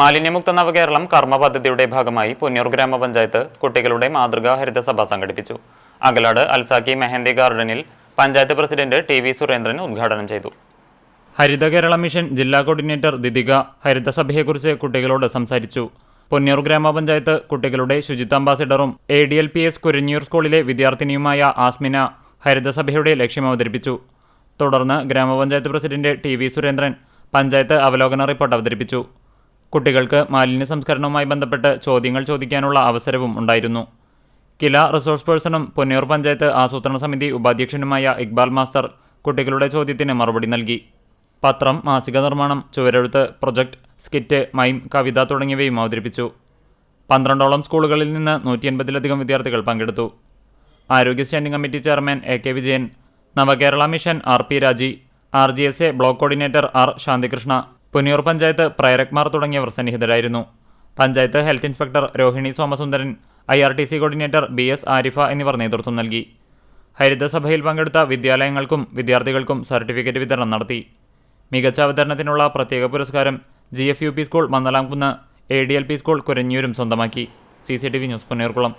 മാലിന്യമുക്ത നവകേരളം കർമ്മ പദ്ധതിയുടെ ഭാഗമായി പുന്നൂർ ഗ്രാമപഞ്ചായത്ത് കുട്ടികളുടെ മാതൃകാ ഹരിതസഭ സംഘടിപ്പിച്ചു. അകലാട് അൽസാക്കി മെഹന്തി ഗാർഡനിൽ panchayat president T V Surendran ഉദ്ഘാടനം ചെയ്തു. ഹരിത കേരള മിഷൻ ജില്ലാ കോർഡിനേറ്റർ ദിദിക ഹരിതസഭയെക്കുറിച്ച് കുട്ടികളോട് സംസാരിച്ചു. പൊന്നൂർ ഗ്രാമപഞ്ചായത്ത് കുട്ടികളുടെ ശുചിത്വ അംബാസിഡറും A D L P S Kuranjoor സ്കൂളിലെ വിദ്യാർത്ഥിനിയുമായ ആസ്മിന ഹരിതസഭയുടെ ലക്ഷ്യം അവതരിപ്പിച്ചു. തുടർന്ന് ഗ്രാമപഞ്ചായത്ത് president T V Surendran panchayat അവലോകന റിപ്പോർട്ട് അവതരിപ്പിച്ചു. കുട്ടികൾക്ക് മാലിന്യ സംസ്കരണവുമായി ബന്ധപ്പെട്ട് ചോദ്യങ്ങൾ ചോദിക്കാനുള്ള അവസരവും ഉണ്ടായിരുന്നു. കില റിസോഴ്സ് പേഴ്സണും പൊന്നൂർ പഞ്ചായത്ത് ആസൂത്രണ സമിതി ഉപാധ്യക്ഷനുമായ ഇക്ബാൽ മാസ്റ്റർ കുട്ടികളുടെ ചോദ്യത്തിന് മറുപടി നൽകി. പത്രം മാസിക നിർമ്മാണം ചുവരെഴുത്ത് പ്രൊജക്ട് സ്കിറ്റ് മൈം കവിത തുടങ്ങിയവയും അവതരിപ്പിച്ചു. പന്ത്രണ്ടോളം സ്കൂളുകളിൽ നിന്ന് നൂറ്റി എൺപതിലധികം വിദ്യാർത്ഥികൾ പങ്കെടുത്തു. ആരോഗ്യ standing committee chairman A K Vijayan Navakerala mission R P Raji R G S A block coordinator R Shanthikrishna Punnur panchayat പ്രയരക്മാർ തുടങ്ങിയവർ സന്നിഹിതരായിരുന്നു. Panchayat health inspector Rohini Somasundaran I R T C coordinator B S Arifa എന്നിവർ നേതൃത്വം നൽകി. ഹരിതസഭയിൽ പങ്കെടുത്ത വിദ്യാലയങ്ങൾക്കും വിദ്യാർത്ഥികൾക്കും certificate വിതരണം നടത്തി. മികച്ച അവതരണത്തിനുള്ള പ്രത്യേക പുരസ്കാരം G F U P school Mannalamkunnu A D L P school കുരഞ്ഞൂരും സ്വന്തമാക്കി. C C T V news Punnerkulam